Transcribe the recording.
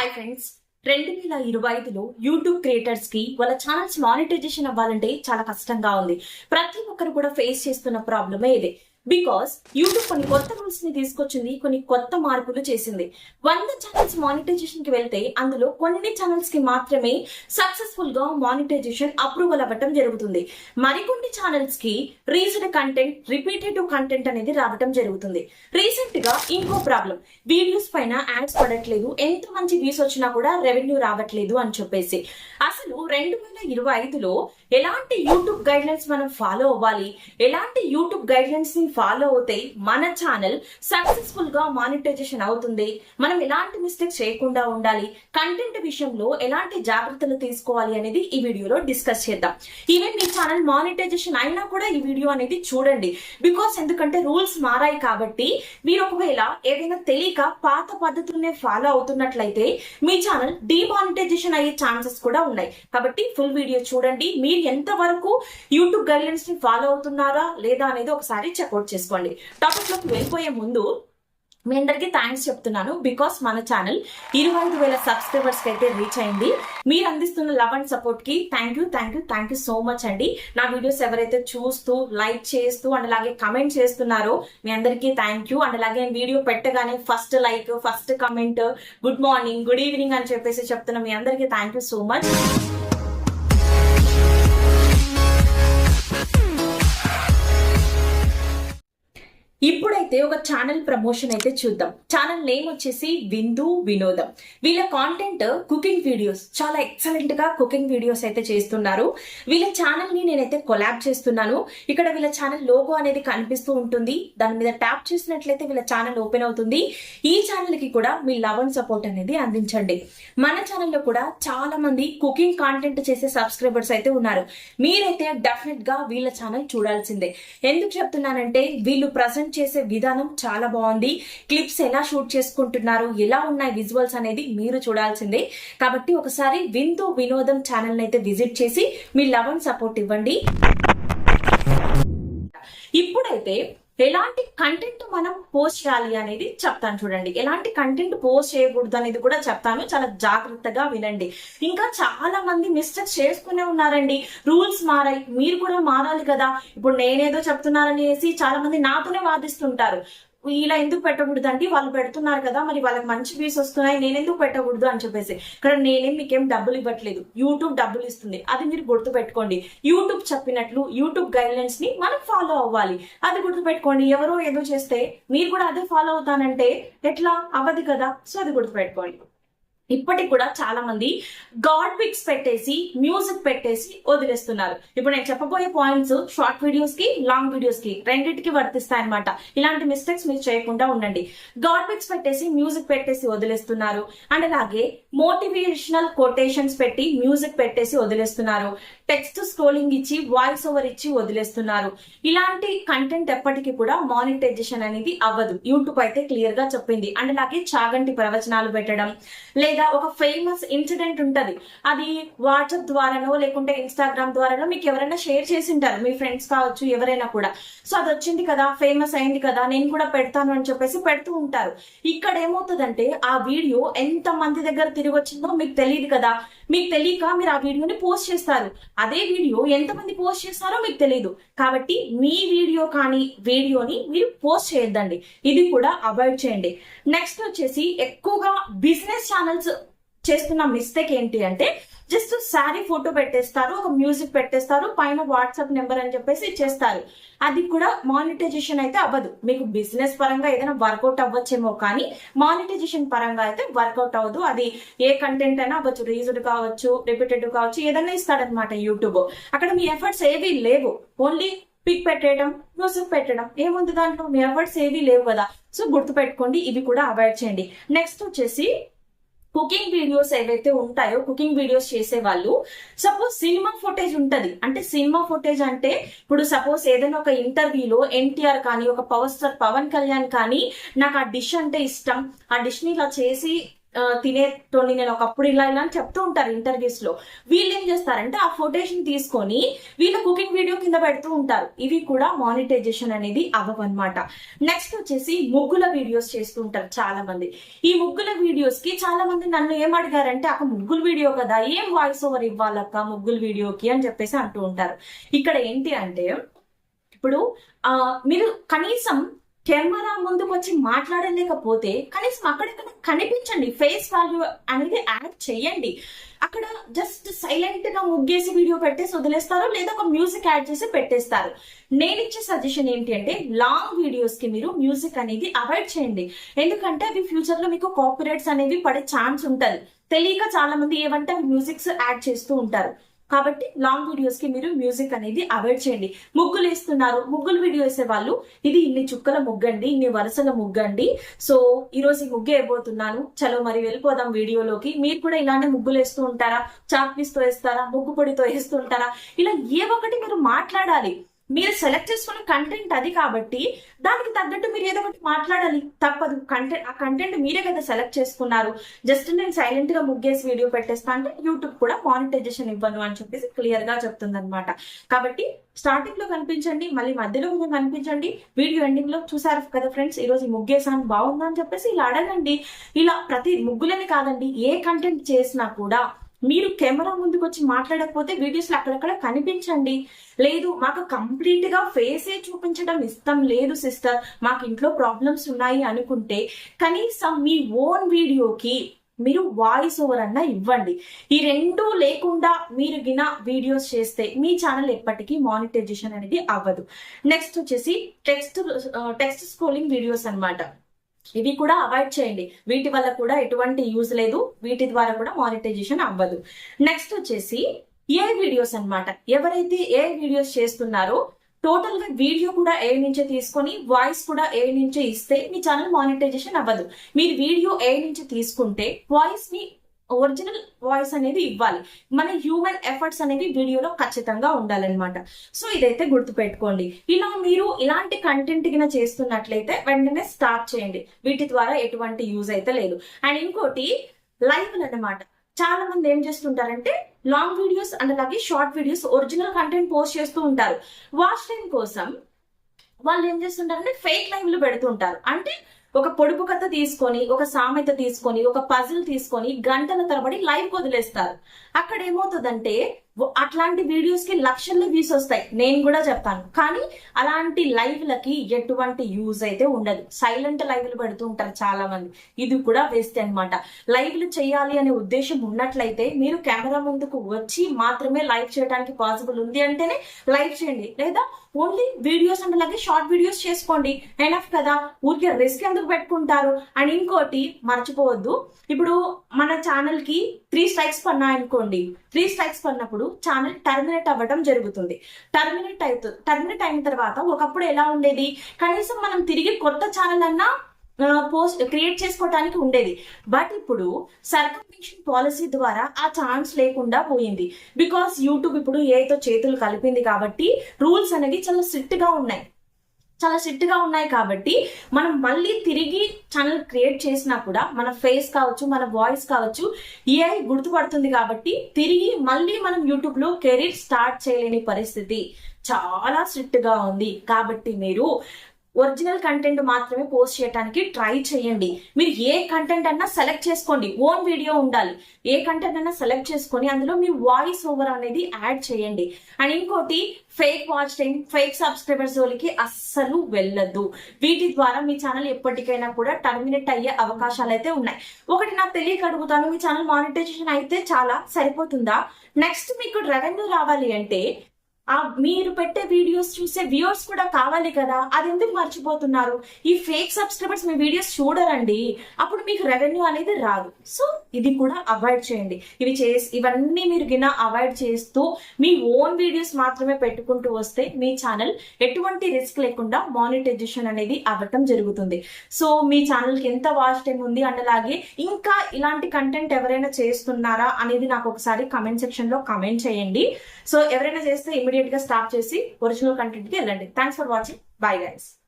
Hi friends రెండు వేల ఇరవై ఐదులో యూట్యూబ్ క్రియేటర్స్కి వాళ్ళ ఛానల్స్ మానిటైజేషన్ అవ్వాలంటే చాలా కష్టంగా ఉంది. ప్రతి ఒక్కరు కూడా ఫేస్ చేస్తున్న ప్రాబ్లమే ఇదే. బికాస్ యూట్యూబ్ కొన్ని కొత్త రూల్స్ని తీసుకొచ్చింది కొన్ని కొత్త మార్పులు చేసింది. వంద ఛానల్స్ మానిటైజేషన్కి వెళ్తే అందులో కొన్ని ఛానల్స్కి మాత్రమే సక్సెస్ఫుల్గా మానిటైజేషన్ అప్రూవల్ అవ్వటం జరుగుతుంది. మరికొన్ని ఛానల్స్కి రీసెంట్ కంటెంట్ రిపీటేటివ్ కంటెంట్ అనేది రావటం జరుగుతుంది. రీసెంట్గా ఇంకో ప్రాబ్లం వీడియోస్ పైన యాడ్స్ పడట్లేదు. ఎంత మంచి వ్యూస్ వచ్చినా కూడా రెవెన్యూ రావట్లేదు అని చెప్పేసి. అసలు రెండు వేల ఇరవై ఐదులో ఎలాంటి యూట్యూబ్ గైడ్లైన్స్ మనం ఫాలో అవ్వాలి? ఎలాంటి యూట్యూబ్ గైడ్లైన్స్ని ఫాలో అవుతే మన ఛానల్ సక్సెస్ఫుల్గా మానిటైజేషన్ అవుతుంది. మనం ఎలాంటి మిస్టేక్స్ చేయకుండా ఉండాలి కంటెంట్ విషయంలో ఎలాంటి జాగ్రత్తలు తీసుకోవాలి అనేది ఈ వీడియోలో డిస్కస్ చేద్దాం. ఈవెన్ మీ ఛానల్ మానిటైజేషన్ అయినా కూడా ఈ వీడియో అనేది చూడండి. బికాస్ ఎందుకంటే రూల్స్ మారాయి కాబట్టి మీరు ఒకవేళ ఏదైనా తెలియక పాత పద్ధతులనే ఫాలో అవుతున్నట్లయితే మీ ఛానల్ డిమానిటైజేషన్ అయ్యే ఛాన్సెస్ కూడా ఉన్నాయి. కాబట్టి ఫుల్ వీడియో చూడండి. మీరు ఎంత వరకు యూట్యూబ్ గైడ్లైన్స్ని ఫాలో అవుతున్నారా లేదా అనేది ఒకసారి చెక్అవుట్ చేసుకోండి. టాపిక్లోకి వెళ్ళిపోయే ముందు మీ అందరికీ థ్యాంక్స్ చెప్తున్నాను. బికాస్ మన ఛానల్ ఇరవై ఐదు వేల సబ్స్క్రైబర్స్కి అయితే రీచ్ అయింది. మీరు అందిస్తున్న love and సపోర్ట్కి thank you thank you thank you so much అండి. నా వీడియోస్ ఎవరైతే చూస్తూ లైక్ చేస్తూ అండ్ అలాగే కమెంట్ చేస్తున్నారో మీ అందరికీ థ్యాంక్ యూ అండ్ అలాగే వీడియో పెట్టగానే first like first comment good morning good evening అని చెప్పేసి చెప్తున్నా మీ అందరికీ థ్యాంక్ యూ సో మచ్ ఇప్పుడైతే ఒక ఛానల్ ప్రమోషన్ అయితే చూద్దాం. ఛానల్ నేమ్ వచ్చేసి విందు వినోదం. వీళ్ళ కాంటెంట్ కుకింగ్ వీడియోస్ చాలా ఎక్సలెంట్గా కుకింగ్ వీడియోస్ అయితే చేస్తున్నారు. వీళ్ళ ఛానల్ని నేనైతే కొలాబ్ చేస్తున్నాను. ఇక్కడ వీళ్ళ ఛానల్ లోగో అనేది కనిపిస్తూ ఉంటుంది. దాని మీద ట్యాప్ చేసినట్లయితే వీళ్ళ ఛానల్ ఓపెన్ అవుతుంది. ఈ ఛానల్కి కూడా మీ లవ్ అండ్ సపోర్ట్ అనేది అందించండి. మన ఛానల్లో కూడా చాలా మంది కుకింగ్ కాంటెంట్ చేసే సబ్స్క్రైబర్స్ అయితే ఉన్నారు. మీరైతే డెఫినెట్గా వీళ్ళ ఛానల్ చూడాల్సిందే. ఎందుకు చెప్తున్నానంటే వీళ్ళు ప్రజెంట్ చేసే విధానం చాలా బాగుంది. క్లిప్స్ ఎలా షూట్ చేసుకుంటున్నారు ఎలా ఉన్నాయి విజువల్స్ అనేది మీరు చూడాల్సిందే. కాబట్టి ఒకసారి విందు వినోదం ఛానల్ అయితే విజిట్ చేసి మీ లవ్ అండ్ సపోర్ట్ ఇవ్వండి. ఇప్పుడైతే ఎలాంటి కంటెంట్ మనం పోస్ట్ చేయాలి అనేది చెప్తాను చూడండి. ఎలాంటి కంటెంట్ పోస్ట్ చేయకూడదు అనేది కూడా చెప్తాను. చాలా జాగ్రత్తగా వినండి. ఇంకా చాలా మంది మిస్టేక్స్ చేసుకునే ఉన్నారండి. రూల్స్ మారాయి. మీరు కూడా మారాలి కదా. ఇప్పుడు నేనేదో చెప్తున్నారనేసి చాలా మంది నాతోనే వాదిస్తుంటారు. ఇలా ఎందుకు పెట్టకూడదు అంటే వాళ్ళు పెడుతున్నారు కదా మరి వాళ్ళకి మంచి వ్యూస్ వస్తున్నాయి నేను ఎందుకు పెట్టకూడదు అని చెప్పేసి. ఇక్కడ నేనేం మీకేం డబ్బులు ఇవ్వట్లేదు. యూట్యూబ్ డబ్బులు ఇస్తుంది. అది మీరు గుర్తుపెట్టుకోండి. యూట్యూబ్ చెప్పినట్లు యూట్యూబ్ గైడ్లైన్స్ని మనం ఫాలో అవ్వాలి. అది గుర్తుపెట్టుకోండి. ఎవరో ఏదో చేస్తే మీరు కూడా అదే ఫాలో అవుతానంటే ఎట్లా? అవ్వదు కదా. సో అది గుర్తు పెట్టుకోండి ఇప్పటికి కూడా చాలా మంది గాడ్ పిక్స్ పెట్టేసి మ్యూజిక్ పెట్టేసి వదిలేస్తున్నారు. ఇప్పుడు నేను చెప్పబోయే పాయింట్స్ షార్ట్ వీడియోస్కి లాంగ్ వీడియోస్కి రెండింటికి వర్తిస్తాయి అనమాట ఇలాంటి మిస్టేక్స్ మీరు చేయకుండా ఉండండి. గాడ్ పిక్స్ పెట్టేసి మ్యూజిక్ పెట్టేసి వదిలేస్తున్నారు. అండ్ అలాగే మోటివేషనల్ కొటేషన్స్ పెట్టి మ్యూజిక్ పెట్టేసి వదిలేస్తున్నారు. టెక్స్ట్ స్క్రోలింగ్ ఇచ్చి వాయిస్ ఓవర్ ఇచ్చి వదిలేస్తున్నారు. ఇలాంటి కంటెంట్ ఎప్పటికీ కూడా మానిటైజేషన్ అనేది అవ్వదు. యూట్యూబ్ అయితే క్లియర్గా చెప్పింది. అండ్ అలాగే చాగంటి ప్రవచనాలు పెట్టడం లేదా ఒక ఫేమస్ ఇన్సిడెంట్ ఉంటుంది. అది వాట్సాప్ ద్వారానో లేకుంటే ఇన్స్టాగ్రామ్ ద్వారానో మీకు ఎవరైనా షేర్ చేసి ఉంటారు మీ ఫ్రెండ్స్ కావచ్చు ఎవరైనా కూడా. సో అది వచ్చింది కదా ఫేమస్ అయింది కదా నేను కూడా పెడతాను అని చెప్పేసి పెడుతూ ఉంటారు. ఇక్కడ ఏమవుతుందంటే ఆ వీడియో ఎంత మంది దగ్గర తిరిగి వచ్చిందో మీకు తెలియదు కదా. మీకు తెలియక మీరు ఆ వీడియోని పోస్ట్ చేస్తారు. అదే వీడియో ఎంతమంది పోస్ట్ చేస్తారో మీకు తెలియదు కాబట్టి మీ వీడియో కానీ వీడియోని మీరు పోస్ట్ చేయొద్దండి. ఇది కూడా అవాయిడ్ చేయండి. నెక్స్ట్ వచ్చేసి ఎక్కువగా బిజినెస్ ఛానల్స్ చేస్తున్న మిస్టేక్ ఏంటి అంటే జస్ట్ శారీ ఫోటో పెట్టేస్తారు ఒక మ్యూజిక్ పెట్టేస్తారు పైన వాట్సాప్ నెంబర్ అని చెప్పేసి ఇచ్చేస్తారు. అది కూడా మానిటైజేషన్ అయితే అవ్వదు. మీకు బిజినెస్ పరంగా ఏదైనా వర్కౌట్ అవ్వచ్చేమో కానీ మానిటైజేషన్ పరంగా అయితే వర్కౌట్ అవ్వదు. అది ఏ కంటెంట్ అయినా అవ్వచ్చు. రీజుడ్ కావచ్చు రిపీటెడ్ కావచ్చు ఏదైనా ఇస్తాడనమాట యూట్యూబ్ అక్కడ మీ ఎఫర్ట్స్ ఏవి లేవు. ఓన్లీ పిక్ పెట్టేయడం మ్యూజిక్ పెట్టడం ఏముంది దాంట్లో? మీ ఎఫర్ట్స్ ఏవి లేవు కదా. సో గుర్తు పెట్టుకోండి ఇవి కూడా అవాయిడ్ చేయండి. నెక్స్ట్ వచ్చేసి కుకింగ్ వీడియోస్ ఏవైతే ఉంటాయో కుకింగ్ వీడియోస్ చేసే వాళ్ళు సపోజ్ సినిమా ఫుటేజ్ ఉంటది. అంటే సినిమా ఫుటేజ్ అంటే ఇప్పుడు సపోజ్ ఏదైనా ఒక ఇంటర్వ్యూలో ఎన్టీఆర్ కానీ ఒక పవర్ స్టార్ పవన్ కళ్యాణ్ కానీ నాకు ఆ డిష్ అంటే ఇష్టం. ఆ డిష్ని ఇలా చేసి తినేటోని నేను ఒకప్పుడు ఇలా ఇలా అని చెప్తూ ఉంటారు ఇంటర్వ్యూస్లో. వీళ్ళు ఏం చేస్తారంటే ఆ ఫోటేషన్ తీసుకొని వీళ్ళు కుకింగ్ వీడియో కింద పెడుతూ ఉంటారు. ఇవి కూడా మానిటైజేషన్ అనేది అవ్వవన్నమాట. నెక్స్ట్ వచ్చేసి ముగ్గుల వీడియోస్ చేస్తూ ఉంటారు చాలా మంది ఈ ముగ్గుల వీడియోస్కి చాలా మంది నన్ను ఏం అడిగారంటే అక్క ముగ్గుల వీడియో కదా ఏం వాయిస్ ఓవర్ ఇవ్వాలక్క ముగ్గుల వీడియోకి అని చెప్పేసి అంటూ ఉంటారు. ఇక్కడ ఏంటి అంటే ఇప్పుడు ఆ మీరు కనీసం కెమెరా ముందుకు వచ్చి మాట్లాడలేకపోతే కనీసం అక్కడక్కడ కనిపించండి. ఫేస్ వాల్యూ అనేది యాడ్ చేయండి. అక్కడ జస్ట్ సైలెంట్గా ముగ్గేసి వీడియో పెట్టేసి వదిలేస్తారు లేదా ఒక మ్యూజిక్ యాడ్ చేసి పెట్టేస్తారు. నేను ఇచ్చే సజెషన్ ఏంటి అంటే లాంగ్ వీడియోస్కి మీరు మ్యూజిక్ అనేది అవాయిడ్ చేయండి. ఎందుకంటే అవి ఫ్యూచర్లో మీకు కాపీరైట్స్ అనేవి పడే ఛాన్స్ ఉంటది. తెలియక చాలా మంది ఏమంటే అవి మ్యూజిక్స్ యాడ్ చేస్తూ ఉంటారు. కాబట్టి లాంగ్ వీడియోస్కి మీరు మ్యూజిక్ అనేది అవాయిడ్ చేయండి. ముగ్గులు వేస్తున్నారు. ముగ్గులు వీడియో వేసే వాళ్ళు ఇది ఇన్ని చుక్కల ముగ్గండి ఇన్ని వరుసల ముగ్గండి. సో ఈ రోజు ఈ ముగ్గు వేయబోతున్నాను. చలో మరి వెళ్ళిపోదాం వీడియోలోకి. మీరు కూడా ఇలానే ముగ్గులు వేస్తూ ఉంటారా? చాక్పీస్తో తో వేస్తారా? ముగ్గు పొడితో వేస్తూ ఉంటారా? ఇలా ఏ ఒక్కటి మీరు మాట్లాడాలి. మీరు సెలెక్ట్ చేసుకున్న కంటెంట్ అది కాబట్టి దానికి తగ్గట్టు మీరు ఏదో ఒకటి మాట్లాడాలి. తప్పదు. కంటెంట్ ఆ కంటెంట్ మీరే కదా సెలెక్ట్ చేసుకున్నారు. జస్ట్ నేను సైలెంట్గా ముగ్గేసి వీడియో పెట్టేస్తా అంటే యూట్యూబ్ కూడా మానిటైజేషన్ ఇవ్వను అని చెప్పేసి క్లియర్గా చెప్తుంది అనమాట కాబట్టి స్టార్టింగ్లో కనిపించండి మళ్ళీ మధ్యలో కొంచెం కనిపించండి. వీడియో ఎండింగ్లో చూసారు కదా ఫ్రెండ్స్ ఈ రోజు ముగ్గేసాను బాగుందా అని చెప్పేసి ఇలా అడగండి. ఇలా ప్రతి ముగ్గులని కాదండి ఏ కంటెంట్ చేసినా కూడా మీరు కెమెరా ముందుకు వచ్చి మాట్లాడకపోతే వీడియోస్లో అక్కడక్కడ కనిపించండి. లేదు మాకు కంప్లీట్గా ఫేసే చూపించడం ఇష్టం లేదు సిస్టర్. మాకు ఇంట్లో ప్రాబ్లమ్స్ ఉన్నాయి అనుకుంటే కనీసం మీ ఓన్ వీడియోకి మీరు వాయిస్ ఓవర్ అన్నా ఇవ్వండి. ఈ రెండు లేకుండా మీరు గిన వీడియోస్ చేస్తే మీ ఛానల్ ఎప్పటికీ మానిటైజేషన్ అనేది అవ్వదు. నెక్స్ట్ వచ్చేసి టెక్స్ట్ టెక్స్ట్ స్క్రోలింగ్ వీడియోస్ అనమాట ఇవి కూడా అవాయిడ్ చేయండి. వీటి వల్ల కూడా ఎటువంటి యూజ్ లేదు. వీటి ద్వారా కూడా మానిటైజేషన్ అవ్వదు. నెక్స్ట్ వచ్చేసి ఏ వీడియోస్ అనమాట ఎవరైతే ఏ వీడియోస్ చేస్తున్నారో టోటల్గా వీడియో కూడా ఏ నుంచే తీసుకొని వాయిస్ కూడా ఏ నుంచే ఇస్తే మీ ఛానల్ మానిటైజేషన్ అవ్వదు. మీరు వీడియో ఏ నుంచి తీసుకుంటే వాయిస్ని ఒరిజినల్ వాయిస్ అనేది ఇవ్వాలి. మన హ్యూమన్ ఎఫర్ట్స్ అనేవి వీడియోలో ఖచ్చితంగా ఉండాలన్నమాట. సో ఇదైతే గుర్తుపెట్టుకోండి. ఇలా మీరు ఇలాంటి కంటెంట్ కింద చేస్తున్నట్లయితే వెంటనే స్టార్ట్ చేయండి. వీటి ద్వారా ఎటువంటి యూజ్ అయితే లేదు. అండ్ ఇంకోటి లైవ్ అన్నమాట. చాలా మంది ఏం చేస్తుంటారంటే లాంగ్ వీడియోస్ అండ్ అలాగే short videos original content post చేస్తూ ఉంటారు. వాచ్ టైం కోసం వాళ్ళు ఏం చేస్తుంటారంటే ఫేక్ లైవ్లు పెడుతుంటారు అంటే ఒక పొడుపు కథ తీసుకొని ఒక సామెత తీసుకొని ఒక పజిల్ తీసుకొని గంటల తరబడి లైవ్ వదిలేస్తారు. అక్కడ ఏమవుతుందంటే అట్లాంటి వీడియోస్కి లక్షల్లో వ్యూస్ వస్తాయి. నేను కూడా చెప్తాను. కానీ అలాంటి లైవ్లకి ఎటువంటి యూజ్ అయితే ఉండదు. సైలెంట్ లైవ్లు పెడుతూ ఉంటారు చాలా మంది ఇది కూడా వేస్ట్ అన్నమాట. లైవ్లు చేయాలి అనే ఉద్దేశం ఉన్నట్లయితే మీరు కెమెరా ముందుకు వచ్చి మాత్రమే లైవ్ చేయడానికి పాసిబుల్ ఉంది అంటేనే లైవ్ చేయండి. లేదా ఓన్లీ వీడియోస్ అంటే అలాగే షార్ట్ వీడియోస్ చేసుకోండి. ఎనఫ్ కదా? ఊరికే రిస్క్ ఎందుకు పెట్టుకుంటారు? అండ్ ఇంకోటి మర్చిపోవద్దు. ఇప్పుడు మన ఛానల్కి త్రీ స్ట్రైక్స్ అనుకోండి త్రీ స్ట్రైక్స్ పడినప్పుడు ఛానల్ టర్మినేట్ అవ్వడం జరుగుతుంది. టర్మినేట్ అవుతుంది టర్మినేట్ అయిన తర్వాత ఒకప్పుడు ఎలా ఉండేది? కనీసం మనం తిరిగి కొత్త ఛానల్ అన్నా పోస్ట్ క్రియేట్ చేసుకోవటానికి ఉండేది. బట్ ఇప్పుడు సర్కంఫిక్షన్ పాలసీ ద్వారా ఆ ఛాన్స్ లేకుండా పోయింది. బికాస్ యూట్యూబ్ ఇప్పుడు ఏతో చేతులు కలిపింది కాబట్టి రూల్స్ అనేవి చాలా స్ట్రిక్ట్గా ఉన్నాయి. చాలా సిట్గా ఉన్నాయి కాబట్టి మనం మళ్ళీ తిరిగి ఛానల్ క్రియేట్ చేసినా కూడా మన ఫేస్ కావచ్చు మన వాయిస్ కావచ్చు ఏఐ గుర్తుపడుతుంది కాబట్టి తిరిగి మళ్ళీ మనం యూట్యూబ్లో కెరీర్ స్టార్ట్ చేయలేని పరిస్థితి. చాలా స్ట్రిక్ట్గా ఉంది కాబట్టి మీరు ఒరిజినల్ కంటెంట్ మాత్రమే పోస్ట్ చేయడానికి ట్రై చేయండి. మీరు ఏ కంటెంట్ అన్నా సెలెక్ట్ చేసుకోండి. ఓన్ వీడియో ఉండాలి. ఏ కంటెంట్ అన్నా సెలెక్ట్ చేసుకొని అందులో మీ వాయిస్ ఓవర్ అనేది యాడ్ చేయండి. అండ్ ఇంకోటి fake watch time fake subscribers జోలికి అస్సలు వెళ్ళదు వీటి ద్వారా మీ ఛానల్ ఎప్పటికైనా కూడా టర్మినేట్ అయ్యే అవకాశాలు అయితే ఉన్నాయి. ఒకటి నాకు తెలియక అడుగుతాను మీ ఛానల్ మానిటైజేషన్ అయితే చాలా సరిపోతుందా? నెక్స్ట్ మీకు రెవెన్యూ రావాలి అంటే ఆ మీరు పెట్టే వీడియోస్ చూసే వ్యూవర్స్ కూడా కావాలి కదా? అది ఎందుకు మర్చిపోతున్నారు? ఈ ఫేక్ సబ్స్క్రైబర్స్ మీ వీడియోస్ చూడరండి. అప్పుడు మీకు రెవెన్యూ అనేది రాదు. సో ఇది కూడా అవాయిడ్ చేయండి. ఇవి చేసి ఇవన్నీ మీరు గిన అవాయిడ్ చేస్తూ మీ ఓన్ వీడియోస్ మాత్రమే పెట్టుకుంటూ వస్తే మీ ఛానల్ ఎటువంటి రిస్క్ లేకుండా మానిటైజేషన్ అనేది అవ్వటం జరుగుతుంది. సో మీ ఛానల్కి ఎంత వాచ్ టైం ఉంది అండ్ అలాగే ఇంకా ఇలాంటి కంటెంట్ ఎవరైనా చేస్తున్నారా అనేది నాకు ఒకసారి కమెంట్ సెక్షన్లో కమెంట్ చేయండి. సో ఎవరైనా చేస్తే ఇమీడియట్ గా స్టాప్ చేసి ఒరిజినల్ కంటెంట్కి వెళ్ళండి. Thanks for watching bye guys